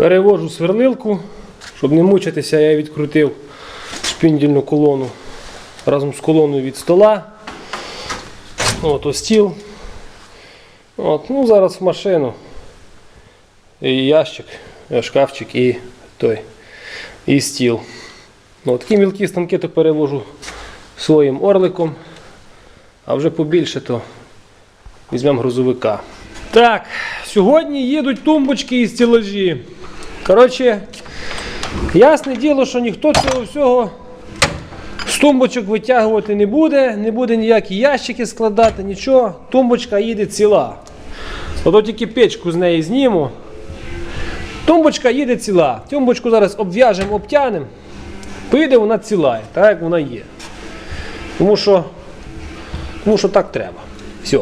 Перевожу сверлилку, щоб не мучитися, я відкрутив шпіндільну колону разом з колоною від стола. От ось стіл. От, ну, зараз в машину. І ящик, шкафчик і той. І стіл. Ну, такі мілкі станки то перевожу своїм орликом. А вже побільше то візьмемо грузовика. Так, сьогодні їдуть тумбочки і стілажі. Коротше, ясне діло, що ніхто цього всього з тумбочок витягувати не буде, не буде ніякі ящики складати, нічого. Тумбочка їде ціла. Ото тільки печку з неї зніму. Тумбочка їде ціла. Тумбочку зараз обв'яжемо, обтянемо. Поїде вона ціла, так як вона є. Тому що, тому що так треба. Все.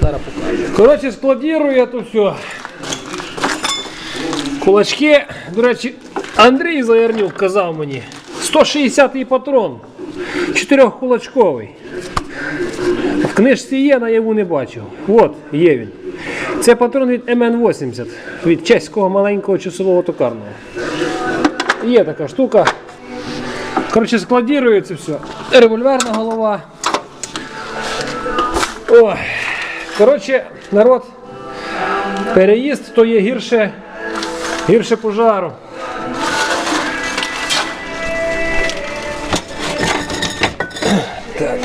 Зараз покажу. Коротше, складірую я то все. Кулачки, до речі, Андрій Заярнюк казав мені. 160-й патрон. Чотирьохкулачковий. В книжці є, наяву не бачив. От, є він. Це патрон від МН-80, від чеського маленького часового токарного. Є така штука. Коротше, складірую це все. Револьверна голова. Ой. Коротше, народ, переїзд то є гірше, гірше пожару. Так.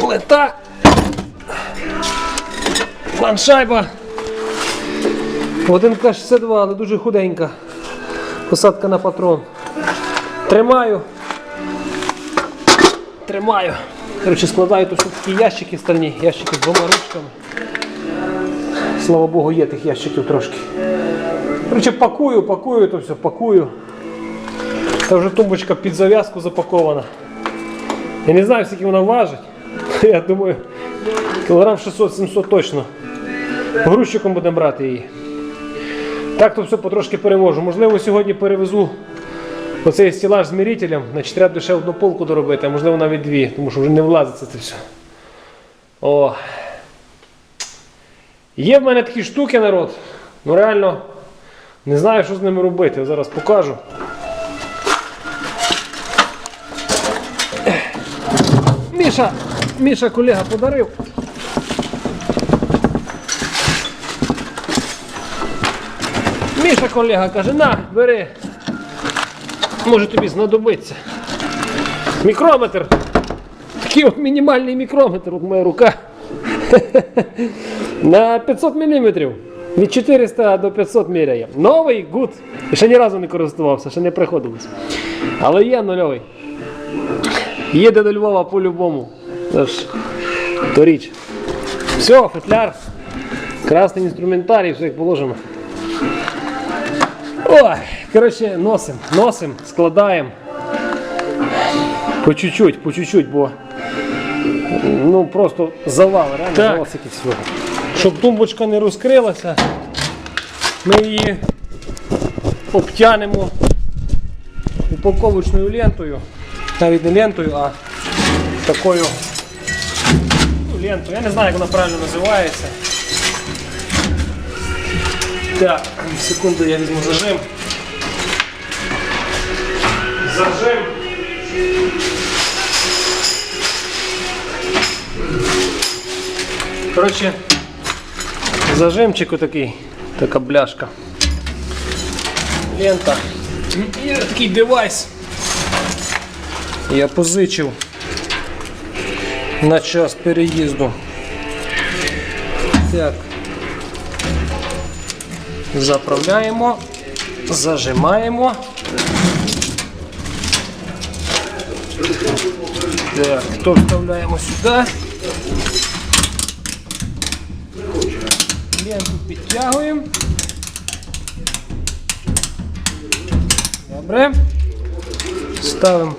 Плита. Планшайба. Один К-62, але дуже худенька. Посадка на патрон. Тримаю. Тримаю. Коротше, складаю тут такі ящики стальні, ящики з двома ручками. Слава Богу, є тих ящиків трошки. Коротше, пакую, пакую, то все, пакую. Та вже тумбочка під зав'язку запакована. Я не знаю, скільки вона важить. Я думаю, кілограм 600-700 точно. Грузчиком будемо брати її. Так то все потрошки перевожу. Можливо, сьогодні перевезу оцей стілаж з мірителем. Значить, треба ще одну полку доробити, а можливо навіть дві, тому що вже не влазиться це все. О. Є в мене такі штуки, народ. Ну реально не знаю, що з ними робити. Я зараз покажу. Міша, Міша колега подарив. Міша колега каже, на, бери. Може тобі знадобиться. Мікрометр. Такий от мінімальний мікрометр, от моя рука. На 500 мм. Від 400 до 500 міряє. Новий гуд. Ще ні разу не користувався, ще не приходилось. Але є нульовий. Їде до Львова по-любому. То річ. Все, футляр. Красний інструментарій, все як положено. Ой, коротше, носим, носим, складаємо. По чуть-чуть, по чуть-чуть, бо ну просто завал, реально Так. завал всяких всього. Щоб тумбочка не розкрилася, ми її обтянемо упаковочною лентою. Навіть не лентою, а такою ну, лентою. Я не знаю, як вона правильно називається. Так, секунду я візьму зажим. Зажим. Коротше, зажимчик отакий, така бляшка. Лента. І такий девайс. Я позичив на час переїзду. Так. Заправляємо, зажимаємо. Так, то вставляємо сюди. Ленту підтягуємо. Добре. Ставимо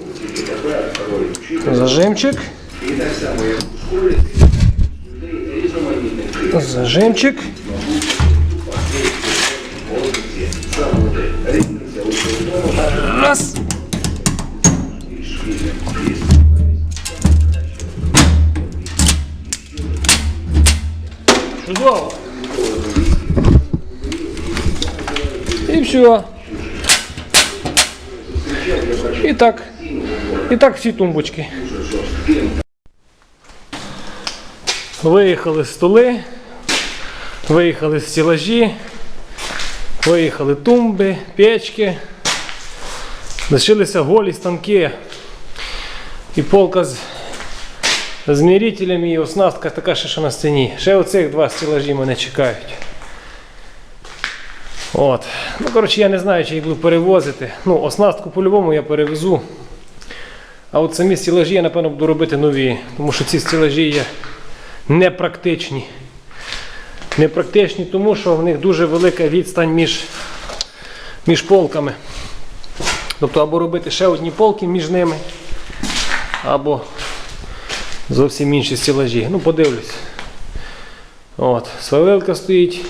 зажимчик. Зажимчик. Раз. Все. І так. І так всі тумбочки. Виїхали столи, виїхали стелажі, виїхали тумби, печки. Лишилися голі станки. І полка з змірителями і оснастка така ще що на стіні. Ще оцих два стелажі мене чекають. От. Ну, коротше, я не знаю, чи їх буду перевозити. Ну, оснастку по-любому я перевезу. А от самі стелажі я, напевно, буду робити нові, тому що ці стелажі є непрактичні. Непрактичні, тому що в них дуже велика відстань між, між полками. Тобто або робити ще одні полки між ними, або зовсім інші стелажі. Ну, подивлюсь. От, свавелка стоїть.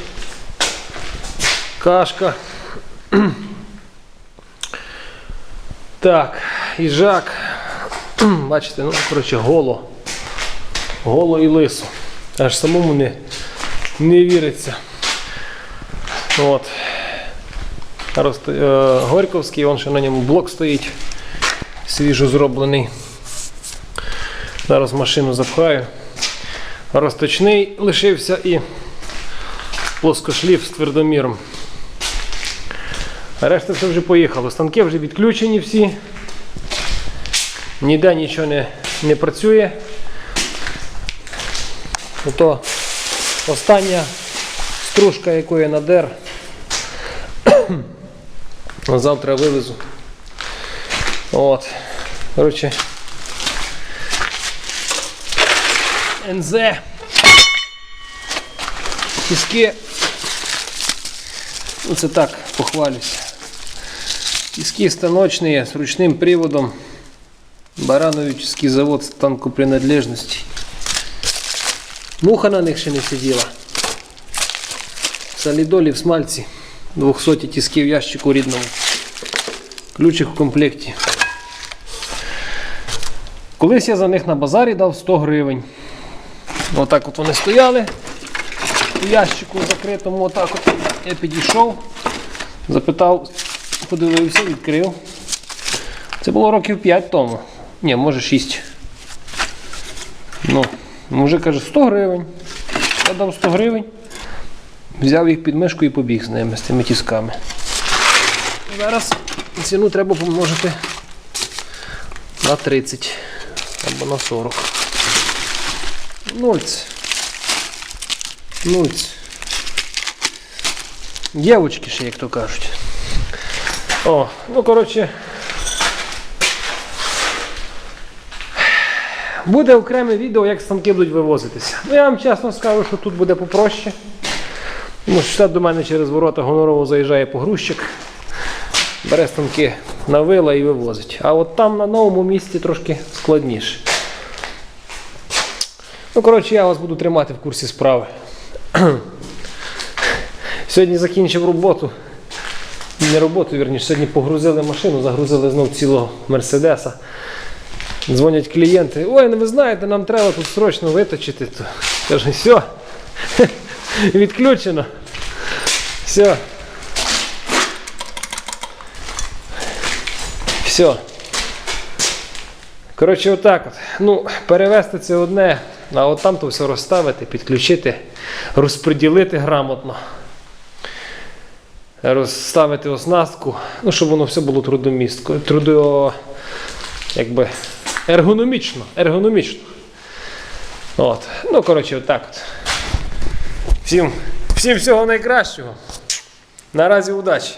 Кашка. Так, їжак. Бачите, ну, коротше, голо. Голо і лисо. Аж самому не, не віриться. От. Рост, е, Горьковський, он ще на ньому блок стоїть. Свіжо зроблений. Зараз машину запхаю. Розточний лишився і плоскошліф з твердоміром. Решта все вже поїхало. Станки вже відключені всі. Ніде нічого не, не працює. Ото остання стружка, яку я надер. Завтра вивезу. От. Коротше. НЗ. Тиски. Ну, це так, похвалюся. Тиски станочные с ручным приводом. Барановичский завод станкопринадлежностей. Муха на них ще не сиділа. Солідолі в смальці. 200 тиски в ящику рідному. Ключик в комплекті. Колись я за них на базарі дав 100 гривень. Отак от вони стояли у ящику закритому. Отак от я підійшов, запитав, подивився, відкрив. Це було років 5 тому. Ні, може 6. Ну, мужик каже 100 гривень. Я дав 100 гривень. Взяв їх під мишку і побіг з ними, з тими тісками. Зараз ціну треба помножити на 30 або на 40. Нульц. Нульц. Дівочки ще, як то кажуть. О, ну коротше. Буде окреме відео, як станки будуть вивозитися. Ну я вам чесно скажу, що тут буде попроще. Тому що сюди до мене через ворота гонорово заїжджає погрузчик, бере станки на вила і вивозить. А от там на новому місці трошки складніше. Ну, коротше, я вас буду тримати в курсі справи. Сьогодні закінчив роботу. Не роботу, вірніше, сьогодні погрузили машину, загрузили знов цілого Мерседеса. Дзвонять клієнти. Ой, ну ви знаєте, нам треба тут срочно виточити. То, все, відключено. Все. Все. Коротше, отак от. Ну, перевести це одне, а от там то все розставити, підключити, розподілити грамотно. Розставити оснастку, ну, щоб воно все було трудомістко, трудо, якби, ергономічно. ергономічно. От. Ну, коротше, отак от. Всім, всім всього найкращого. Наразі удачі!